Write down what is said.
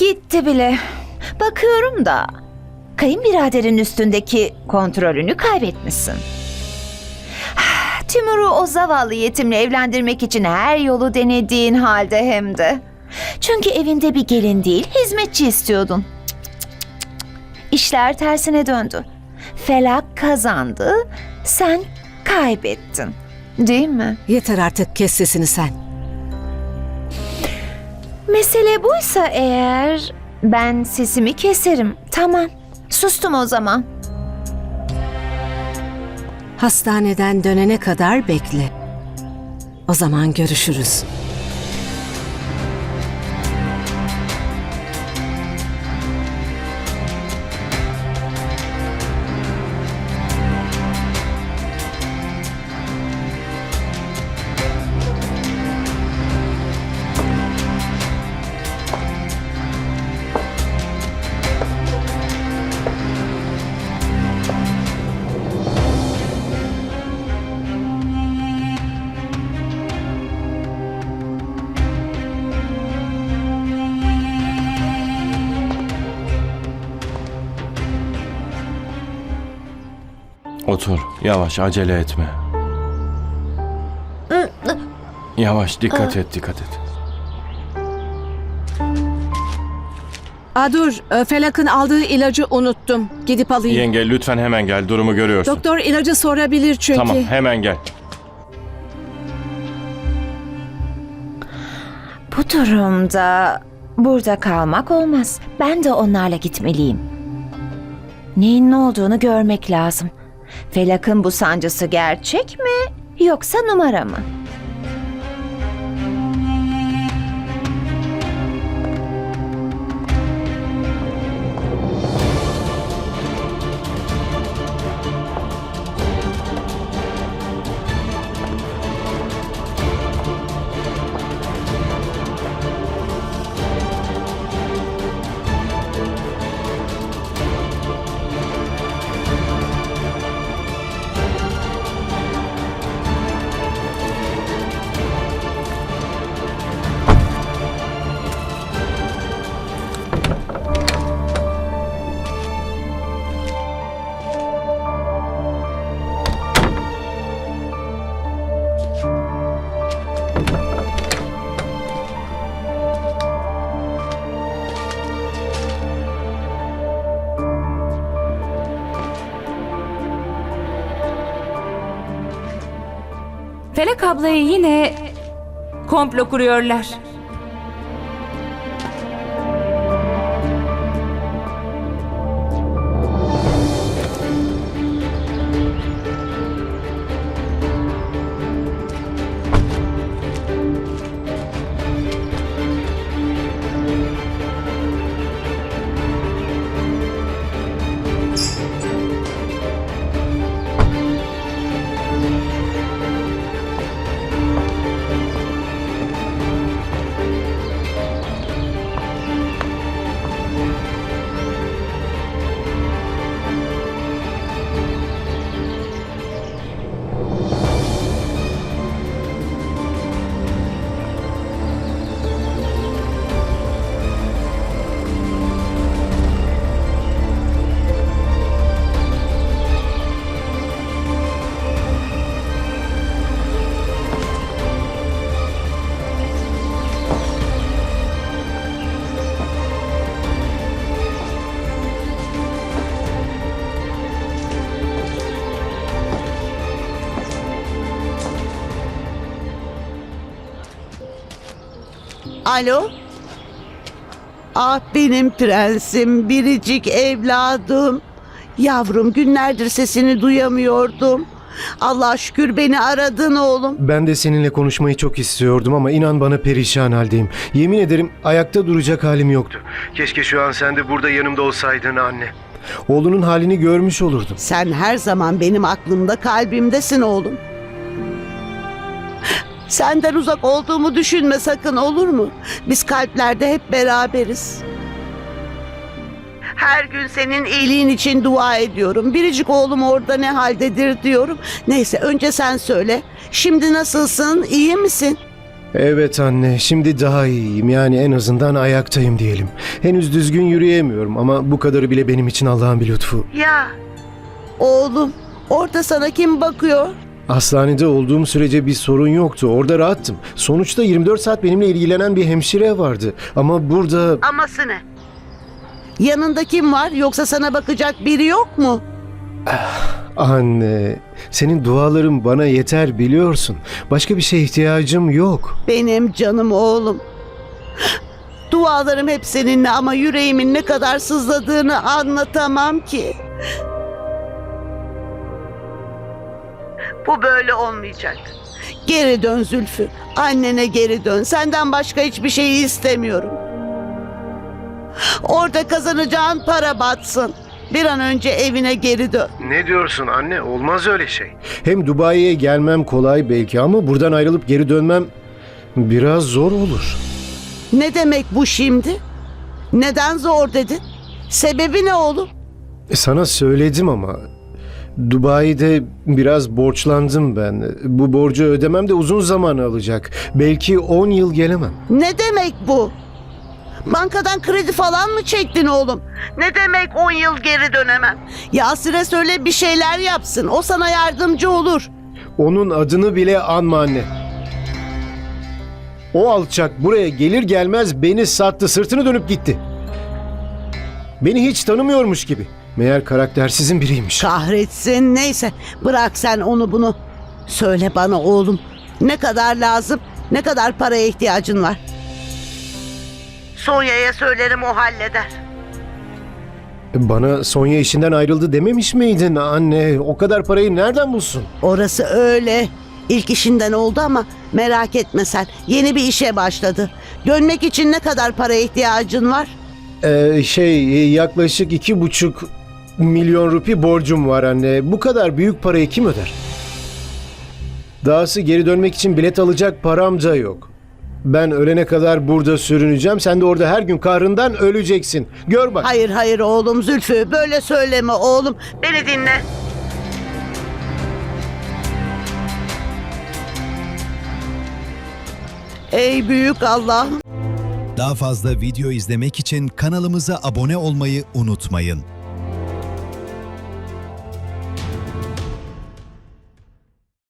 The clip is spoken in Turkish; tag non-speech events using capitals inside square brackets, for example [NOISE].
Gitti bile. Bakıyorum da kayınbiraderin üstündeki kontrolünü kaybetmişsin. [SIGHS] Timur'u o zavallı yetimle evlendirmek için her yolu denediğin halde hem de. Çünkü evinde bir gelin değil, hizmetçi istiyordun. İşler tersine döndü. Felak kazandı, sen kaybettin. Değil mi? Yeter artık kes sesini sen. Mesele buysa eğer ben sesimi keserim. Tamam. Sustum o zaman. Hastaneden dönene kadar bekle. O zaman görüşürüz. Otur. Yavaş acele etme. Yavaş dikkat et dikkat et. Aa dur, e, Felak'ın aldığı ilacı unuttum. Gidip alayım. Yenge lütfen hemen gel durumu görüyorsun. Doktor ilacı sorabilir çünkü. Tamam hemen gel. Bu durumda burada kalmak olmaz. Ben de onlarla gitmeliyim. Neyin ne olduğunu görmek lazım. Felak'ın bu sancısı gerçek mi yoksa numara mı? Felek ablayı yine komplo kuruyorlar. Alo? Ah benim prensim, biricik evladım. Yavrum günlerdir sesini duyamıyordum. Allah şükür beni aradın oğlum. Ben de seninle konuşmayı çok istiyordum ama inan bana perişan haldeyim. Yemin ederim ayakta duracak halim yoktu. Keşke şu an sen de burada yanımda olsaydın anne. Oğlunun halini görmüş olurdum. Sen her zaman benim aklımda, kalbimdesin oğlum. Senden uzak olduğumu düşünme sakın olur mu? Biz kalplerde hep beraberiz. Her gün senin iyiliğin için dua ediyorum. Biricik oğlum orada ne haldedir diyorum. Neyse önce sen söyle. Şimdi nasılsın? İyi misin? Evet anne, şimdi daha iyiyim. Yani en azından ayaktayım diyelim. Henüz düzgün yürüyemiyorum ama bu kadarı bile benim için Allah'ın bir lütfu. Ya. Oğlum orada sana kim bakıyor? Hastanede olduğum sürece bir sorun yoktu. Orada rahattım. Sonuçta 24 saat benimle ilgilenen bir hemşire vardı. Ama burada Aması ne? Yanında kim var yoksa sana bakacak biri yok mu? anne, senin duaların bana yeter biliyorsun. Başka bir şeye ihtiyacım yok. Benim canım oğlum. Dualarım hep seninle ama yüreğimin ne kadar sızladığını anlatamam ki. Bu böyle olmayacak. Geri dön Zülfü. Annene geri dön. Senden başka hiçbir şey istemiyorum. Orada kazanacağın para batsın. Bir an önce evine geri dön. Ne diyorsun anne? Olmaz öyle şey. Hem Dubai'ye gelmem kolay belki ama buradan ayrılıp geri dönmem biraz zor olur. Ne demek bu şimdi? Neden zor dedin? Sebebi ne oğlum? E, Sana söyledim ama Dubai'de biraz borçlandım ben. Bu borcu ödemem de uzun zaman alacak. Belki 10 yıl gelemem. Ne demek bu? Bankadan kredi falan mı çektin oğlum? Ne demek 10 yıl geri dönemem? Yasir'e söyle bir şeyler yapsın. O sana yardımcı olur. Onun adını bile anma anne. O alçak buraya gelir gelmez beni sattı, sırtını dönüp gitti. Beni hiç tanımıyormuş gibi. Meğer karaktersizin biriymiş. Kahretsin neyse bırak sen onu bunu. Söyle bana oğlum ne kadar lazım? Ne kadar paraya ihtiyacın var? Sonya'ya söylerim o halleder. Bana Sonya işinden ayrıldı dememiş miydin anne? O kadar parayı nereden bulsun? Orası öyle. İlk işinden oldu ama merak etme sen. Yeni bir işe başladı. Dönmek için ne kadar paraya ihtiyacın var? Ee, şey yaklaşık iki buçuk milyon rupi borcum var anne. Bu kadar büyük parayı kim öder? Dahası geri dönmek için bilet alacak param da yok. Ben ölene kadar burada sürüneceğim. Sen de orada her gün kahrından öleceksin. Gör bak. Hayır hayır oğlum Zülfü böyle söyleme oğlum. Beni dinle. Ey büyük Allah'ım. Daha fazla video izlemek için kanalımıza abone olmayı unutmayın.